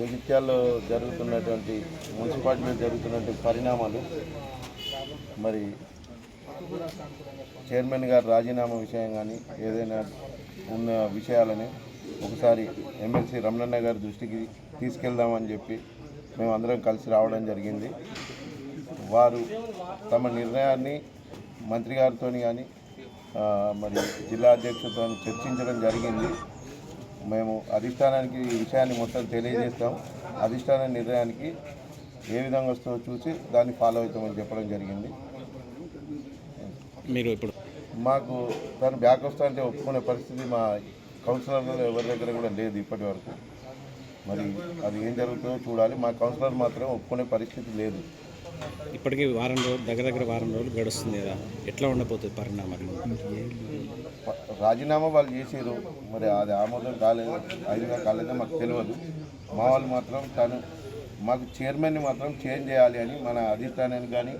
జగిత్యాల్లో జరుగుతున్నటువంటి మున్సిపాలిటీలో జరుగుతున్నటువంటి పరిణామాలు మరి చైర్మన్ గారు రాజీనామా విషయం కానీ ఏదైనా ఉన్న విషయాలని ఒకసారి ఎమ్మెల్సీ రమణన్న గారి దృష్టికి తీసుకెళ్దామని చెప్పి మేము అందరం కలిసి రావడం జరిగింది. వారు తమ నిర్ణయాన్ని మంత్రి గారితో కానీ మరి జిల్లా అధ్యక్షులతో చర్చించడం జరిగింది. మేము అధిష్టానానికి ఈ విషయాన్ని మొత్తం తెలియజేస్తాం. అధిష్టాన నిర్ణయానికి ఏ విధంగా వస్తుందో చూసి దాన్ని ఫాలో అవుతామని చెప్పడం జరిగింది. మీరు ఇప్పుడు మాకు తను బ్యాక్ వస్తా అంటే ఒప్పుకునే పరిస్థితి మా కౌన్సిలర్లో ఎవరి దగ్గర కూడా లేదు ఇప్పటి వరకు. మరి అది ఏం జరుగుతుందో చూడాలి. మా కౌన్సిలర్ మాత్రం ఒప్పుకునే పరిస్థితి లేదు. ఇప్పటికీ వారం రోజులు దగ్గర దగ్గర వారం రోజులు గడుస్తుంది కదా. ఎట్లా ఉండబోతుంది పరిణామాలు? రాజీనామా వాళ్ళు చేసారు మరి అది ఆమోదం కాలేదు. అయిందా కాలేదో మాకు తెలియదు. మా వాళ్ళు మాత్రం తను మాకు చైర్మన్ని మాత్రం చేంజ్ చేయాలి అని మన అధిష్టానానికి కానీ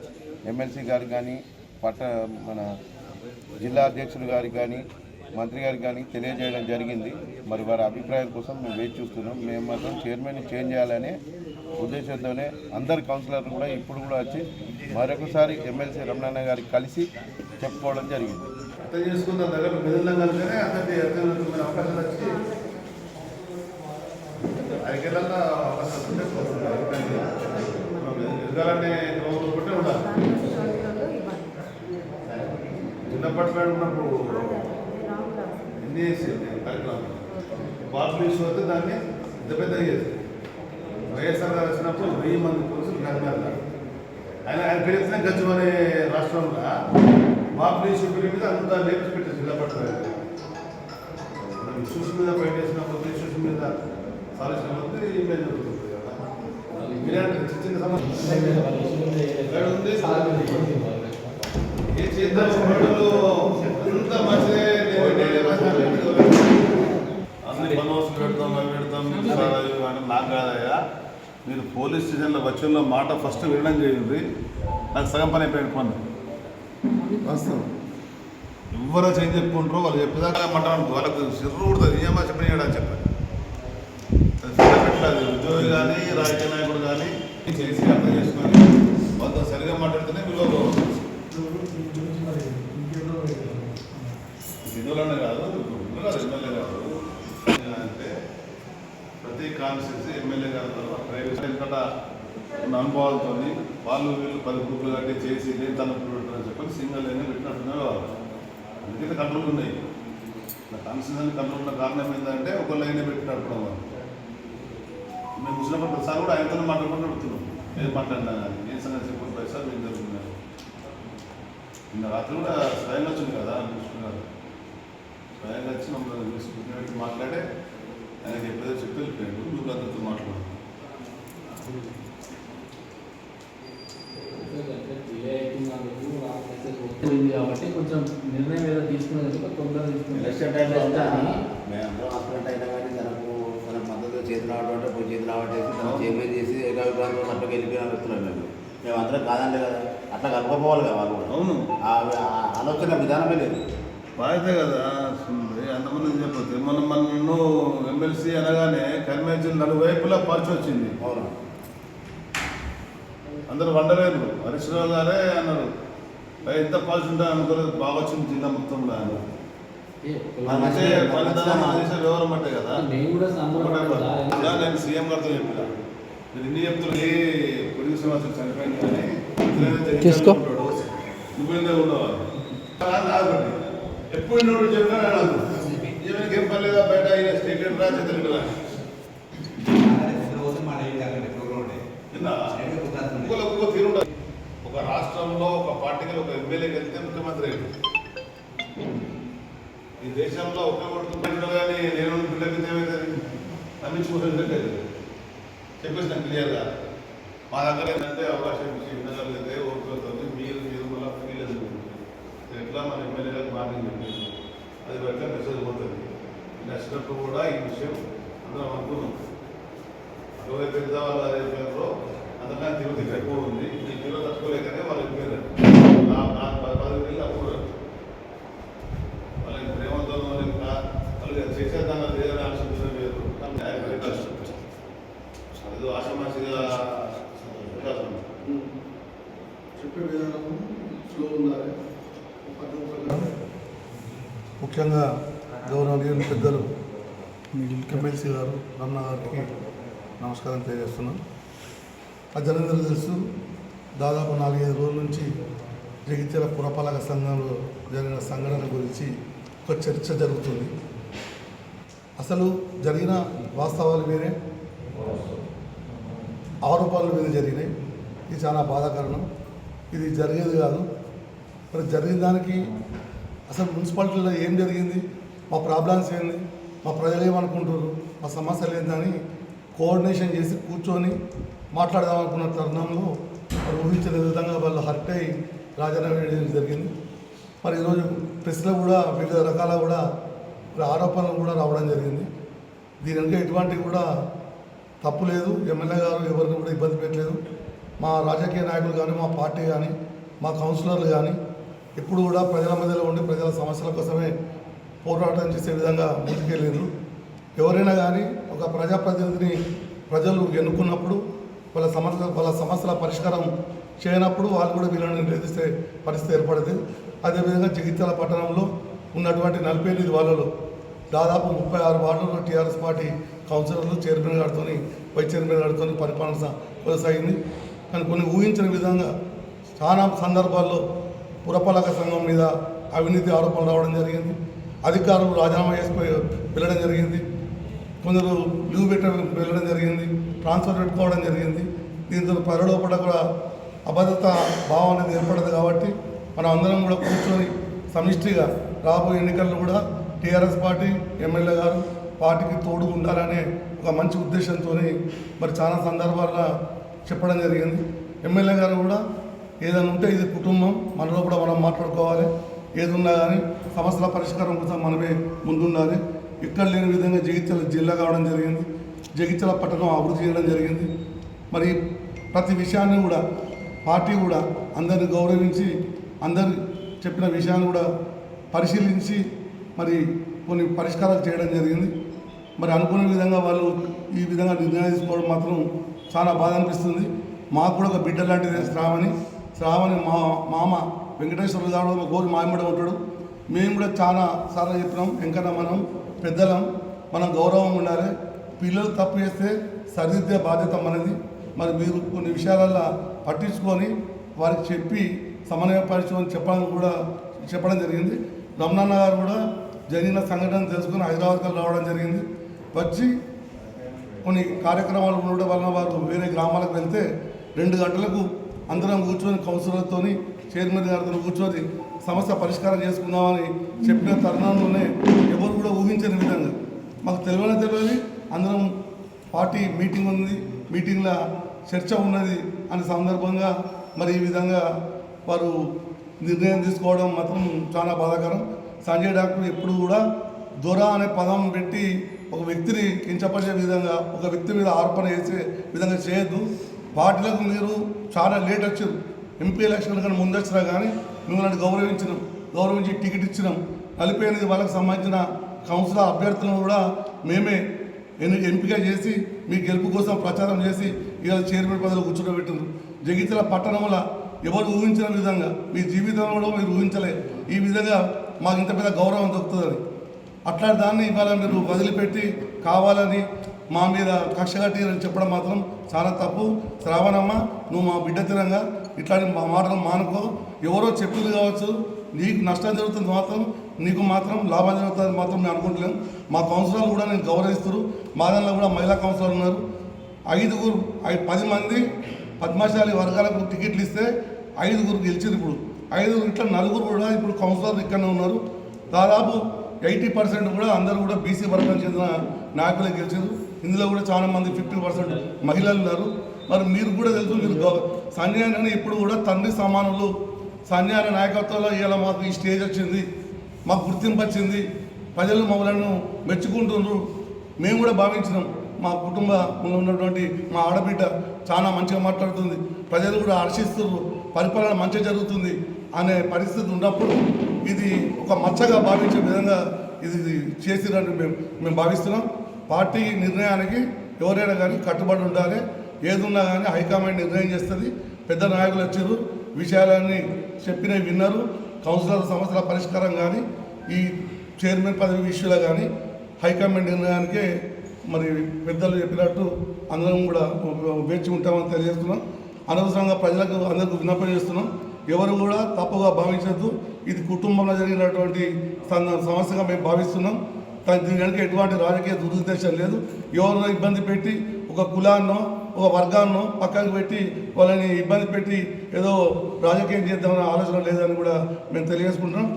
ఎమ్మెల్సీ గారికి కానీ పట్ట మన జిల్లా అధ్యక్షులు గారికి కానీ మంత్రి గారికి కానీ తెలియజేయడం జరిగింది. మరి వారి అభిప్రాయం కోసం మేము వేచి చూస్తున్నాం. మేము మాత్రం చైర్మన్ని చేంజ్ చేయాలనే ఉద్దేశంతోనే అందరు కౌన్సిలర్లు కూడా ఇప్పుడు కూడా వచ్చి మరొకసారి ఎమ్మెల్సీ రమణన్న గారికి కలిసి చెప్పుకోవడం జరిగింది. అర్థం చేసుకున్న దగ్గర మెదలం కనుకనే అతన్ని అర్థం చేసుకునే అవకాశం వచ్చి. అరికెళ్ళ అవకాశం ఉంటే ఎదగాలనే క్రమంలో ఉండాలి. చిన్నప్పట్లో ఉన్నప్పుడు ఎన్ని చేసేది? కార్యక్రమం బాబు ఇష్యూ వస్తే దాన్ని పెద్ద పెద్దగా చేసేది. వైఎస్ఆర్ గారు వచ్చినప్పుడు వెయ్యి మంది పోలీసులు కనిపెడతారు ఆయన ఆయన పిలిచిన గజ్జు అనే రాష్ట్రంలో. మా ఇష్యూ పేరు మీద అంత లేపి పెట్టేసి జిల్లా పట్ల ఇష్యూస్ మీద ఫైట్ చేసిన ఇష్యూస్ మీద సాల్యూషన్ కొద్ది ఇమేజ్ జరుగుతుంది కదా. చిన్న చిన్న సమస్య ఉంది ఏ చేద్దాం అంత మంచిదే బందోబస్తు పెడతాం అవి పెడతాం నాకు కాదయ్యా. మీరు పోలీస్ స్టేషన్లో వచ్చిన మాట ఫస్ట్ వినడం చేయండి నాకు సగం పని అయిపోయింది వాస్తవం. ఎవరో చేంజ్ చెప్పుకుంటారో వాళ్ళు చెప్పేదాకా మాట్లాడుకో వాళ్ళకు సిర్రు కుడుతుంది ఏమో చెప్పని చెప్పండి చెప్పాలి పెట్టలేదు. ఉద్యోగి కానీ రాజకీయ నాయకుడు కానీ చేసి అర్థం చేసుకొని వాళ్ళతో సరిగా మాట్లాడితేనే విలువ హిందువులనే కాదు ఎమ్మెల్యే కాదు. అంటే ప్రతి కాన్స్టిట్యూన్సీ ఎమ్మెల్యే గారు ప్రైవేట్ ఉన్న అనుభవాలతో వాళ్ళు వీళ్ళు పది గ్రూపులు కట్టి చేసి నేను తన సింగల్ అయినా పెట్టినట్టునే వాళ్ళు అందుకే కంట్రోల్ ఉన్నాయి కాన్స్టిట్యూషన్ కంట్రోల్ ఉన్న కారణం ఏంటంటే ఒక లైన్ పెట్టినప్పుడు వాళ్ళు మేము చూసినప్పుడు ప్రతిసారి కూడా ఆయనతో మాట్లాడుకుంటూ పెడుతున్నాం ఏం మాట్లాడినా కానీ ఏ సంగతి చెప్పండి సార్ ఏం జరుగుతున్నారు నిన్న రాత్రి కూడా స్వయంగా వచ్చింది కదా చూసుకున్నారు. స్వయంగా వచ్చి మమ్మల్ని చూసుకుంటున్నట్టు మాట్లాడే ఆయన చెప్పేదో చెప్పి వెళ్ళిపోయాడు నువ్వు అందరితో మాట్లాడు పోయింది కాబట్టి కొంచెం నిర్ణయం ఏదో తీసుకునేందుకు తొందరగా ఎలక్షన్ తీసుకుని టైంలో ఉంటా మేమందరం హాస్పిటల్ అయినా కానీ తనకు తనకు మద్దతు చేతులు ఆడటం పోయి చేతులు ఆడటేసి తను చేంజ్ చేసి ఏకాభిప్రాయంతో అట్లా వెళ్ళిపోయిన వ్యక్తులు మేము మేము అందరం కాదండి కదా. అట్లా కలుపుకోవాలి కదా వాళ్ళు అవును. ఆలోచన విధానమే లేదు. బాధ్యత కదా. అంతమంది చెప్పొద్దు. మనం మనను ఎమ్మెల్సీ అనగానే కర్మేజీ నలువైపులా పరిచి వచ్చింది. అవును. అందరూ వండలేదు. హరీష్ రావు గారే అన్నారు. "అయ్య, ఎంత పాల్చి ఉంటా అనుకోలేదు. బాగా వచ్చింది జిల్లా మొత్తంలో అంటే ఫలితాలను ఆదేశ వివరం అంటే కదా. ఇలా నేను సీఎం గారితో చెప్పిన. మీరు ఇన్ని చెప్తున్నారు ఏ పొడిగి సంవత్సరం చనిపోయింది కానీ తీసుకో. నువ్వేందే ఉండవాలి ఎప్పుడు చెప్పినా నేను ఏం బయట? అయినా స్టేట్ తీరు ఉండదు. ఒక రాష్ట్రంలో ఒక పార్టీకి ఒక ఎమ్మెల్యే వెళ్తే ముఖ్యమంత్రి అయ్యాడు. ఈ దేశంలో ఒకే కొడుకుంటాడు కానీ నేను పిల్లలకి ఏమైతుంది చెప్పేసి నాకు క్లియర్గా. మా దగ్గర ఏంటంటే అవకాశం ఇచ్చి ఉండగలిగితే ఓటుతుంది మీరు మీరు మళ్ళీ ఫీల్ ఎట్లా మన ఎమ్మెల్యేలకు మార్నింగ్ చెప్పింది అది బట్ట మెసేజ్ పోతుంది. నచ్చినప్పుడు కూడా ఈ విషయం అందరం అనుకున్నాం. అరవై పెద్ద అదే పేరులో అందుకని తిరుపతి ఎక్కువ ఉంది ఈ తిరుపతి తట్టుకోలేకనే వాళ్ళు వెళ్ళారు పది వేలు అప్పుడు వాళ్ళకి ప్రేమతో ఇంకా చేసే చేసేదాన్ని లేదని ఆలోచించడం లేదు. అదో ఆషమాసిగా చెప్పే విధానము స్లో ఉండాలి. ముఖ్యంగా గౌరవనీయులు పెద్దలు ఎమ్మెల్సీ గారు రమణ గారికి నమస్కారం తెలియజేస్తున్నాను ఆ జనందరూ తెలుసు దాదాపు నాలుగైదు రోజుల నుంచి జగిత్యాల పురపాలక సంఘంలో జరిగిన సంఘటన గురించి ఒక చర్చ జరుగుతుంది. అసలు జరిగిన వాస్తవాలు వేరే ఆరోపణలు వేరే జరిగినాయి. ఇది చాలా బాధాకరణం. ఇది జరిగేది కాదు. మరి జరిగిన దానికి అసలు మున్సిపాలిటీలో ఏం జరిగింది? మా ప్రాబ్లమ్స్ ఏంది? మా ప్రజలు ఏమనుకుంటారు మా సమస్యలు ఏందని కోఆర్డినేషన్ చేసి కూర్చొని మాట్లాడదాం అనుకున్న తరుణంలో మరి ఊహించిన విధంగా వాళ్ళు హర్ట్ అయ్యి రాజీనామా చేయడం జరిగింది. మరి ఈరోజు ప్రెస్లో కూడా వివిధ రకాల కూడా ఆరోపణలు కూడా రావడం జరిగింది. దీని వెనుక ఎటువంటి కూడా తప్పు లేదు. ఎమ్మెల్యే గారు ఎవరిని కూడా ఇబ్బంది పెట్టలేదు. మా రాజకీయ నాయకులు కానీ మా పార్టీ కానీ మా కౌన్సిలర్లు కానీ ఎప్పుడు కూడా ప్రజల మధ్యలో ఉండి ప్రజల సమస్యల కోసమే పోరాటం చేసే విధంగా ముందుకెళ్ళారు ఎవరైనా కానీ ఒక ప్రజాప్రతినిధిని ప్రజలు ఎన్నుకున్నప్పుడు వాళ్ళ సమస్య వాళ్ళ సమస్యల పరిష్కారం చేయనప్పుడు వాళ్ళు కూడా వీళ్ళని నిలదీసే పరిస్థితి ఏర్పడుతుంది అదేవిధంగా జగిత్యాల పట్టణంలో ఉన్నటువంటి నలభై ఎనిమిది వాళ్ళలో దాదాపు ముప్పై ఆరు వార్డుల్లో టీఆర్ఎస్ పార్టీ కౌన్సిలర్లు చైర్మన్ గారితో వైస్ చైర్మన్ గారితో పరిపాలన కొనసాగింది. కానీ కొన్ని ఊహించిన విధంగా చాలా సందర్భాల్లో పురపాలక సంఘం మీద అవినీతి ఆరోపణలు రావడం జరిగింది. అధికారులు రాజీనామా చేసిపోయి వెళ్ళడం జరిగింది. కొందరు లీవ్ పెట్టడం వెళ్ళడం జరిగింది ట్రాన్స్ఫర్ పెట్టుకోవడం జరిగింది. దీంతో పరిలోపల కూడా అభద్రత భావం అనేది ఏర్పడదు కాబట్టి మనం అందరం కూడా కూర్చొని సమిష్టిగా రాబోయే ఎన్నికల్లో కూడా టీఆర్ఎస్ పార్టీ ఎమ్మెల్యే గారు పార్టీకి తోడు ఉండాలనే ఒక మంచి ఉద్దేశంతో మరి చాలా సందర్భాల్లో చెప్పడం జరిగింది. ఎమ్మెల్యే గారు కూడా ఏదైనా ఉంటే ఇది కుటుంబం మనలో కూడా మనం మాట్లాడుకోవాలి. ఏదున్నా కానీ సమస్యల పరిష్కారం కోసం మనమే ముందుండాలి. ఇక్కడ లేని విధంగా జగిత్యాల జిల్లా కావడం జరిగింది. జగిత్యాల పట్టణం అభివృద్ధి చేయడం జరిగింది. మరి ప్రతి విషయాన్ని కూడా పార్టీ కూడా అందరిని గౌరవించి అందరు చెప్పిన విషయాన్ని కూడా పరిశీలించి మరి కొన్ని పరిష్కారాలు చేయడం జరిగింది. మరి అనుకునే విధంగా వాళ్ళు ఈ విధంగా నిర్ణయం తీసుకోవడం మాత్రం చాలా బాధ అనిపిస్తుంది. మాకు కూడా ఒక బిడ్డ లాంటిది శ్రావణి. శ్రావణి మా మామ వెంకటేశ్వర గారు గోరు మామిడ ఉంటాడు మేము కూడా చాలా సార్లు చెప్పినాం ఇంకా మనం పెద్దలం మనం గౌరవం ఉండాలి. పిల్లలు తప్పు చేస్తే సరిదిద్దే బాధ్యత మనది. మరి మీరు కొన్ని విషయాలల్లో పట్టించుకొని వారికి చెప్పి సమన్వయపరచుకొని చెప్పడం కూడా చెప్పడం జరిగింది. రమణన్న గారు కూడా జరిగిన సంఘటన తెలుసుకుని హైదరాబాద్కి రావడం జరిగింది. వచ్చి కొన్ని కార్యక్రమాలు ఉండడం వలన వారు వేరే గ్రామాలకు వెళ్తే రెండు గంటలకు అందరం కూర్చొని కౌన్సిలర్తోని చైర్మన్ గారితో కూర్చొని సమస్య పరిష్కారం చేసుకుందామని చెప్పిన తరుణంలోనే ఎవరు కూడా ఊహించని విధంగా మాకు తెలియని తెలియదు అందరం పార్టీ మీటింగ్ ఉంది మీటింగ్లో చర్చ ఉన్నది అనే సందర్భంగా మరి ఈ విధంగా వారు నిర్ణయం తీసుకోవడం మాత్రం చాలా బాధాకరం. సంజయ్ డాక్టర్ ఎప్పుడు కూడా దొర అనే పదం పెట్టి ఒక వ్యక్తిని కించపరిచే విధంగా ఒక వ్యక్తి మీద ఆరోపణ చేసే విధంగా చేయొద్దు. పార్టీలకు మీరు చాలా లేట్ వచ్చారు. ఎంపీ ఎలక్షన్ కానీ ముందు వచ్చినా కానీ మిమ్మల్ని గౌరవించినాం గౌరవించి టికెట్ ఇచ్చినాం. నలభై ఎనిమిది వాళ్ళకి సంబంధించిన కౌన్సిలర్ అభ్యర్థులను కూడా మేమే ఎన్ని ఎంపిక చేసి మీ గెలుపు కోసం ప్రచారం చేసి ఇవాళ చైర్మన్ పదవిలో కూర్చోబెట్టారు జగిత్యాల పట్టణంలో ఎవరు ఊహించిన విధంగా మీ జీవితంలో కూడా మీరు ఊహించలే. ఈ విధంగా మాకు ఇంత పెద్ద గౌరవం దొరుకుతుందని అట్లాంటి దాన్ని ఇవాళ మీరు వదిలిపెట్టి కావాలని మా మీద కక్ష కట్టిరని చెప్పడం మాత్రం చాలా తప్పు. శ్రావణమ్మ నువ్వు మా బిడ్డ తిరంగా ఇట్లాంటి మా మాటలు మానుకో. ఎవరో చెప్పింది కావచ్చు. నీకు నష్టం జరుగుతుంది మాత్రం నీకు మాత్రం లాభం జరుగుతుంది మాత్రం మేము అనుకుంటలేం మా కౌన్సిలర్లు కూడా నేను గౌరవిస్తారు. మా దానిలో కూడా మహిళా కౌన్సిలర్ ఉన్నారు. ఐదుగురు ఐ- పది మంది పద్మశాలి వర్గాలకు టికెట్లు ఇస్తే ఐదుగురు గెలిచింది ఇప్పుడు. ఐదుగురు ఇట్లా నలుగురు కూడా ఇప్పుడు కౌన్సిలర్ ఇక్కడనే ఉన్నారు. దాదాపు ఎయిటీ పర్సెంట్ కూడా అందరూ కూడా బీసీ వర్గానికి చెందిన నాయకులే గెలిచారు. ఇందులో కూడా చాలా మంది ఫిఫ్టీ పర్సెంట్ మహిళలు ఉన్నారు. మరి మీరు కూడా తెలుసు మీరు గౌ- సంజయ్ ఇప్పుడు కూడా తండ్రి సమానులు సంజయ్ నాయకత్వంలో ఇలా మాకు ఈ స్టేజ్ వచ్చింది మాకు గుర్తింపు వచ్చింది. ప్రజలు మమ్మలను మెచ్చుకుంటున్నారు మేము కూడా భావించినాం. మా కుటుంబంలో ఉన్నటువంటి మా ఆడబిడ్డ చాలా మంచిగా మాట్లాడుతుంది. ప్రజలు కూడా హర్షిస్తున్నారు పరిపాలన మంచిగా జరుగుతుంది అనే పరిస్థితి ఉన్నప్పుడు ఇది ఒక మచ్చగా భావించే విధంగా ఇది చేసిరని మేము మేము భావిస్తున్నాం. పార్టీ నిర్ణయానికి ఎవరైనా కానీ కట్టుబడి ఉండాలి. ఏదున్నా కానీ హైకమాండ్ నిర్ణయం చేస్తుంది. పెద్ద నాయకులు వచ్చారు. విషయాలన్నీ చెప్పిన విన్నారు. కౌన్సిలర్ సమస్యల పరిష్కారం కానీ ఈ చైర్మన్ పదవి విషయంలో కానీ హైకమాండ్ నిర్ణయానికే మరి పెద్దలు చెప్పినట్టు అందరం కూడా వేచి ఉంటామని తెలియజేస్తున్నాం. అనవసరంగా ప్రజలకు అందరికీ విన్నపం చేస్తున్నాం. ఎవరు కూడా తప్పుగా భావించద్దు. ఇది కుటుంబంలో జరిగినటువంటి సమస్యగా మేము భావిస్తున్నాం. కానీ దీని వెనుక ఎటువంటి రాజకీయ దురుద్దేశం లేదు. ఎవరినో ఇబ్బంది పెట్టి ఒక కులాన్నో ఒక వర్గాన్నో పక్కకు పెట్టి వాళ్ళని ఇబ్బంది పెట్టి ఏదో రాజకీయం చేద్దామనే ఆలోచన లేదని కూడా మేము తెలియజేసుకుంటున్నాం.